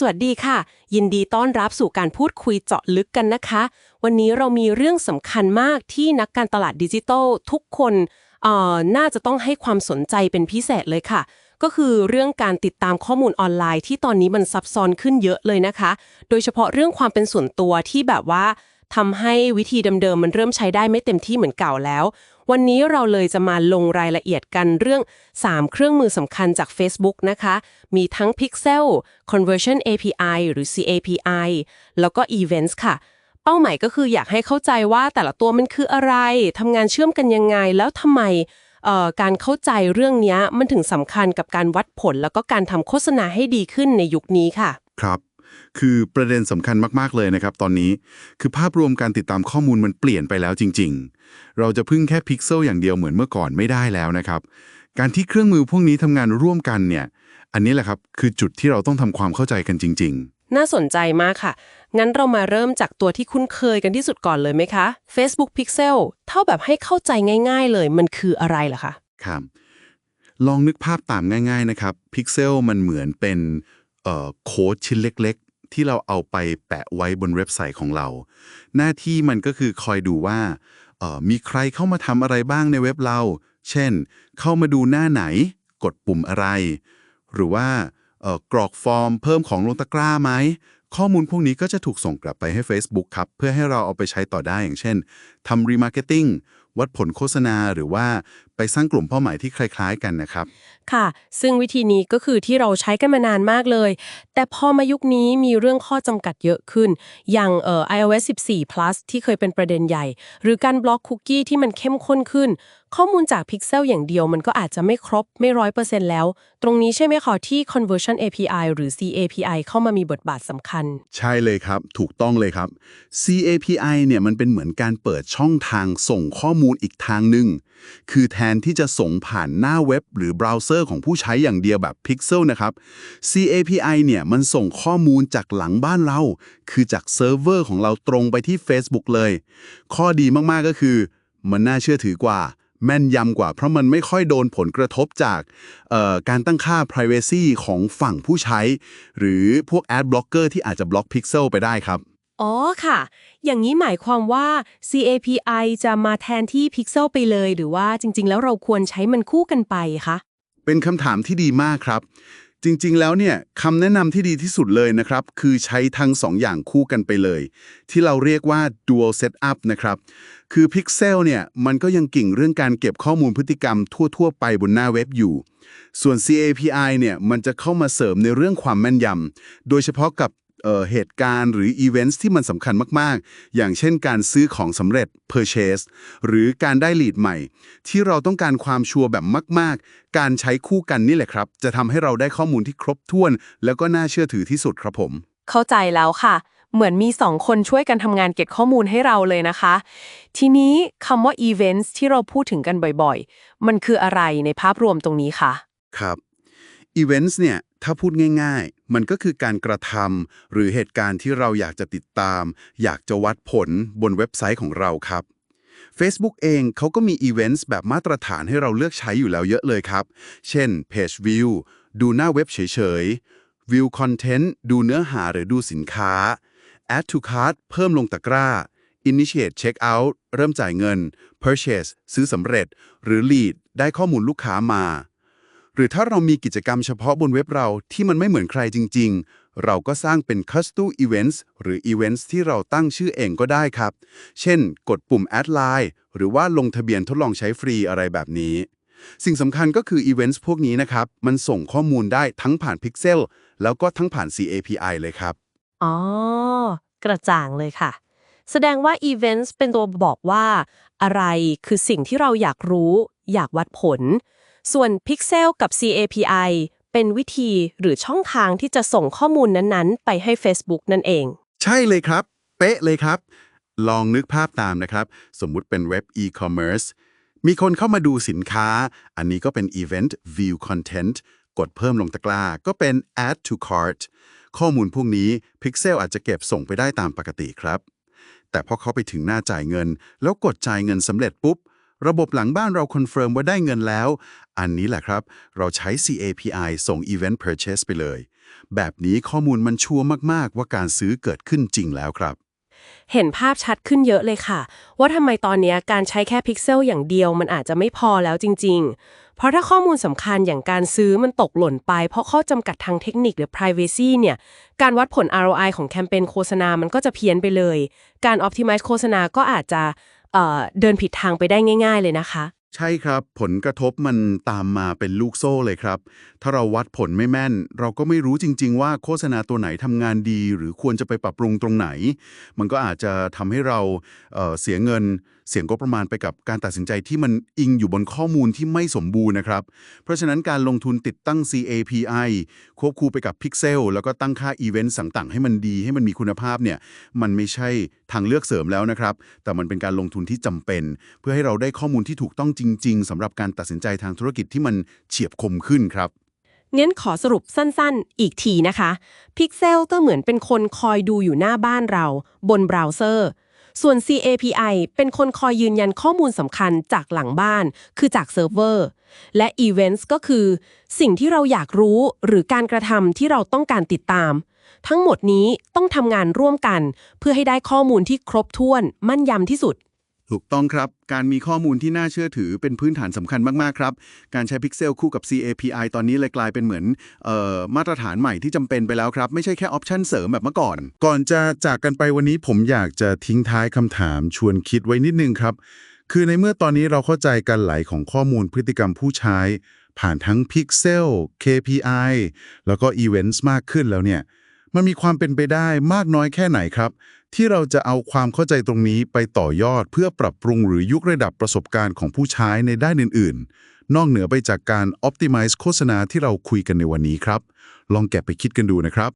สวัสดีค่ะ ยินดีต้อนรับสู่การพูดคุยเจาะลึกกันนะคะ วันนี้เรามีเรื่องสำคัญมากที่นักการตลาดดิจิทัลทุกคนเอ่อน่าจะต้องให้ความสนใจเป็นพิเศษเลยค่ะ ก็คือเรื่องการติดตามข้อมูลออนไลน์ที่ตอนนี้มันซับซ้อนขึ้นเยอะเลยนะคะ โดยเฉพาะเรื่องความเป็นส่วนตัวที่แบบว่า ทำให้วิธีเดิมๆมันเริ่มใช้ได้ไม่เต็มที่เหมือนเก่าแล้ว วันนี้เราเลยจะมาลงรายละเอียดกันเรื่อง 3 เครื่องมือสำคัญจาก Facebook นะคะ มีทั้ง Pixel Conversion API หรือ CAPI แล้วก็ Events ค่ะ เป้าหมายก็คืออยากให้เข้าใจว่าแต่ละตัวมันคืออะไรทำงานเชื่อมกันยังไง แล้วทำไมเอ่อการเข้าใจเรื่องนี้มันถึงสำคัญกับการวัดผล แล้วก็การทำโฆษณาให้ดีขึ้นในยุคนี้ค่ะ ครับ คือประเด็นสำคัญมากๆเลยนะครับ ตอนนี้คือภาพรวมการติดตามข้อมูลมันเปลี่ยนไปแล้วจริง ๆ เราจะพึ่งแค่พิกเซลอย่างเดียวเหมือนเมื่อก่อนไม่ได้แล้วนะครับ การที่เครื่องมือพวกนี้ทำงานร่วมกันเนี่ย อันนี้แหละครับคือจุดที่เราต้องทำความเข้าใจกันจริงน่าสนใจมากค่ะ งั้นเรามาเริ่มจากตัวที่คุ้นเคยกันที่สุดก่อนเลยไหมคะ Facebook Pixel เท่าแบบให้เข้าใจง่าย ๆ เลยมันคืออะไรล่ะคะๆครับ ลองนึกภาพตามง่าย ๆ นะครับพิกเซลมันเหมือนเป็นเอ่อ โค้ดชิ้นเล็กๆ ที่เราเอาไปแปะไว้บนเว็บไซต์ของเรา หน้าที่มันก็คือคอยดูว่ามีใครเข้ามาทำอะไรบ้างในเว็บเรา เช่น เข้ามาดูหน้าไหน กดปุ่มอะไร หรือว่ากรอกฟอร์มเพิ่มของลงตะกร้าไหม ข้อมูลพวกนี้ก็จะถูกส่งกลับไปให้ Facebook ครับ เพื่อให้เราเอาไปใช้ต่อได้อย่างเช่นทำรีมาร์เก็ตติ้งวัดผลโฆษณาหรือว่า ไปสร้างกลุ่มเป้าหมายที่คล้าย ๆ กันนะครับ ค่ะ ซึ่งวิธีนี้ก็คือที่เราใช้กันมานานมากเลย แต่พอมายุคนี้มีเรื่องข้อจำกัดเยอะขึ้น อย่างเอ่อ iOS 14 plus ที่เคยเป็นประเด็นใหญ่ หรือการบล็อกคุกกี้ที่มันเข้มข้นขึ้น ข้อมูลจาก Pixel อย่างเดียวมันก็อาจจะไม่ครบไม่ร้อยเปอร์เซ็นต์แล้ว ตรงนี้ใช่ไหมคะที่ conversion API หรือ CAPI เข้ามามีบทบาทสำคัญ ใช่เลยครับ ถูกต้องเลยครับ CAPI เนี่ยมันเป็นเหมือนการเปิดช่องทางส่งข้อมูลอีกทางหนึ่งคือแทนที่จะส่งผ่านหน้าเว็บหรือเบราว์เซอร์ของผู้ใช้อย่างเดียวแบบ Pixel นะครับ CAPI เนี่ยมันส่งข้อมูลจากหลังบ้านเรา คือจากเซิร์ฟเวอร์ของเราตรงไปที่ Facebook เลย ข้อดีมากๆก็คือ มันน่าเชื่อถือกว่า แม่นยำกว่า เพราะมันไม่ค่อยโดนผลกระทบจากการตั้งค่า Privacy ของฝั่งผู้ใช้ หรือพวก Ad Blocker ที่อาจจะบล็อก Pixel ไปได้ครับ อ๋อค่ะ อย่างนี้หมายความว่า CAPI จะมาแทนที่ Pixel ไปเลย หรือว่าจริง ๆ แล้วเราควรใช้มันคู่กันไปคะ เป็นคำถามที่ดีมากครับ จริง ๆ แล้วเนี่ยคำแนะนำที่ดีที่สุดเลยนะครับ คือใช้ทั้งสองอย่างคู่กันไปเลย ที่เราเรียกว่า dual setup นะครับ คือ Pixel เนี่ยมันก็ยังกิ่งเรื่องการเก็บข้อมูลพฤติกรรมทั่ว ๆ ไปบนหน้าเว็บอยู่ ส่วน CAPI เนี่ยมันจะเข้ามาเสริมในเรื่องความแม่นยำโดยเฉพาะกับ เอ่อเหตุการณ์หรือ Events ที่มันสำคัญมาก ๆ อย่างเช่นการซื้อของสำเร็จ Purchase หรือการได้ lead ใหม่ ที่เราต้องการความชัวร์แบบมาก ๆ การใช้คู่กันนี่แหละครับ จะทำให้เราได้ข้อมูลที่ครบถ้วน แล้วก็น่าเชื่อถือที่สุดครับผม เข้าใจแล้วค่ะ เหมือนมีสองคนช่วยกันทำงานเก็บข้อมูลให้เราเลยนะคะ ทีนี้คำว่า events ที่เราพูดถึงกันบ่อย ๆ มันคืออะไรในภาพรวมตรงนี้คะครับ Events เนี่ยถ้าพูดง่ายๆ มันก็คือการกระทำหรือเหตุการณ์ที่เราอยากจะติดตาม อยากจะวัดผลบนเว็บไซต์ของเราครับ Facebook เองเขาก็มี Events แบบมาตรฐานให้เราเลือกใช้อยู่แล้วเยอะเลยครับ เช่น Page View ดูหน้าเว็บเฉยๆ View Content ดูเนื้อหาหรือดูสินค้า Add to Cart เพิ่มลงตะกร้า Initiate Checkout เริ่มจ่ายเงิน Purchase ซื้อสำเร็จ หรือ Lead ได้ข้อมูลลูกค้ามา หรือถ้าเรามีกิจกรรมเฉพาะบนเว็บเราที่มันไม่เหมือนใครจริง ๆ เราก็สร้างเป็น Custom Events หรือ Events ที่เราตั้งชื่อเองก็ได้ครับ เช่น กดปุ่ม Add Line หรือว่าลงทะเบียนทดลองใช้ฟรีอะไรแบบนี้ สิ่งสำคัญก็คือ Events พวกนี้นะครับ มันส่งข้อมูลได้ทั้งผ่าน Pixel แล้วก็ทั้งผ่าน CAPI เลยครับ อ๋อ กระจ่างเลยค่ะ แสดงว่า events เป็นตัวบอกว่า อะไรคือสิ่งที่เราอยากรู้ อยากวัดผล ส่วน pixel กับ CAPI เป็นวิธีหรือช่องทางที่จะส่งข้อมูลนั้นๆ ไปให้ Facebook นั่นเอง ใช่เลยครับ เป๊ะเลยครับ ลองนึกภาพตามนะครับ สมมุติเป็นเว็บ e-commerce มีคนเข้ามาดูสินค้า อันนี้ก็เป็น event view content กดเพิ่มลงตะกร้า ก็เป็น add to cart ข้อมูลพวกนี้ Pixel อาจจะเก็บส่งไปได้ตามปกติครับ แต่พอเขาไปถึงหน้าจ่ายเงิน แล้วกดจ่ายเงินสำเร็จปุ๊บ ระบบหลังบ้านเราคอนเฟิร์มว่าได้เงินแล้ว อันนี้แหละครับ เราใช้ CAPI ส่ง Event Purchase ไปเลย แบบนี้ข้อมูลมันชัวร์มาก ๆ ว่าการซื้อเกิดขึ้นจริงแล้วครับ เห็นภาพชัดขึ้นเยอะเลยค่ะ ว่าทำไมตอนนี้การใช้แค่พิกเซลอย่างเดียวมันอาจจะไม่พอแล้วจริง ๆ เพราะถ้าข้อมูลสำคัญอย่างการซื้อมันตกหล่นไป เพราะข้อจำกัดทางเทคนิคหรือ privacy เนี่ย การวัดผล ROI ของแคมเปญโฆษณามันก็จะเพี้ยนไปเลย การ optimize โฆษณาก็อาจจะ เดินผิดทางไปได้ง่าย ๆ เลยนะคะ ใช่ครับ ผลกระทบมันตามมาเป็นลูกโซ่เลยครับ ถ้าเราวัดผลไม่แม่น เราก็ไม่รู้จริง ๆ ว่าโฆษณาตัวไหนทำงานดี หรือควรจะไปปรับปรุงตรงไหน มันก็อาจจะทำให้เราเเสียเงิน เสียงก็ประมาณไปกับการตัดสินใจที่มันอิงอยู่บนข้อมูลที่ไม่สมบูรณ์นะครับ เพราะฉะนั้นการลงทุนติดตั้ง CAPI ควบคู่ไปกับ Pixel แล้วก็ตั้งค่าอีเวนต์ต่างๆ ให้มันดีให้มันมีคุณภาพเนี่ยมันไม่ใช่ทางเลือกเสริมแล้วนะครับ แต่มันเป็นการลงทุนที่จำเป็น เพื่อให้เราได้ข้อมูลที่ถูกต้องจริง ๆสำหรับการตัดสินใจทางธุรกิจที่มันเฉียบคมขึ้นครับงั้นขอสรุปสั้นๆ อีกทีนะคะ Pixel ก็เหมือนเป็นคนคอยดูอยู่หน้าบ้านเรา บนเบราว์เซอร์ ส่วน CAPI เป็นคนคอยยืนยันข้อมูลสำคัญจากหลังบ้าน คือจากเซิร์ฟเวอร์ และ Events ก็คือ สิ่งที่เราอยากรู้หรือการกระทำที่เราต้องการติดตาม ทั้งหมดนี้ต้องทำงานร่วมกัน เพื่อให้ได้ข้อมูลที่ครบถ้วน มั่นยำที่สุด ถูกต้องครับ การมีข้อมูลที่น่าเชื่อถือเป็นพื้นฐานสำคัญมาก ๆ ครับ การใช้ Pixel คู่กับ CAPI ตอนนี้เลยกลายเป็นเหมือนออมาตรฐานใหม่ที่จำเป็นไปแล้วครับ ไม่ใช่แค่ออปชันเสริมแบบเมื่อก่อน ก่อนจะจากกันไปวันนี้ผมอยากจะทิ้งท้ายคำถามชวนคิดไว้นิดนึงครับ คือในเมื่อตอนนี้เราเข้าใจการไหลของข้อมูลพฤติกรรมผู้ใช้ ผ่านทั้ง Pixel KPI แล้วก็ Events มากขึ้นแล้วเนี่ย มันมีความเป็นไปได้มากน้อยแค่ไหนครับ ที่เราจะเอาความเข้าใจตรงนี้ไปต่อยอดเพื่อปรับปรุงหรือยุกระดับประสบการณ์ของผู้ใช้ในด้านอื่น ๆ นอกเหนือไปจากการ Optimize โฆษณาที่เราคุยกันในวันนี้ครับ ลองแกะไปคิดกันดูนะครับ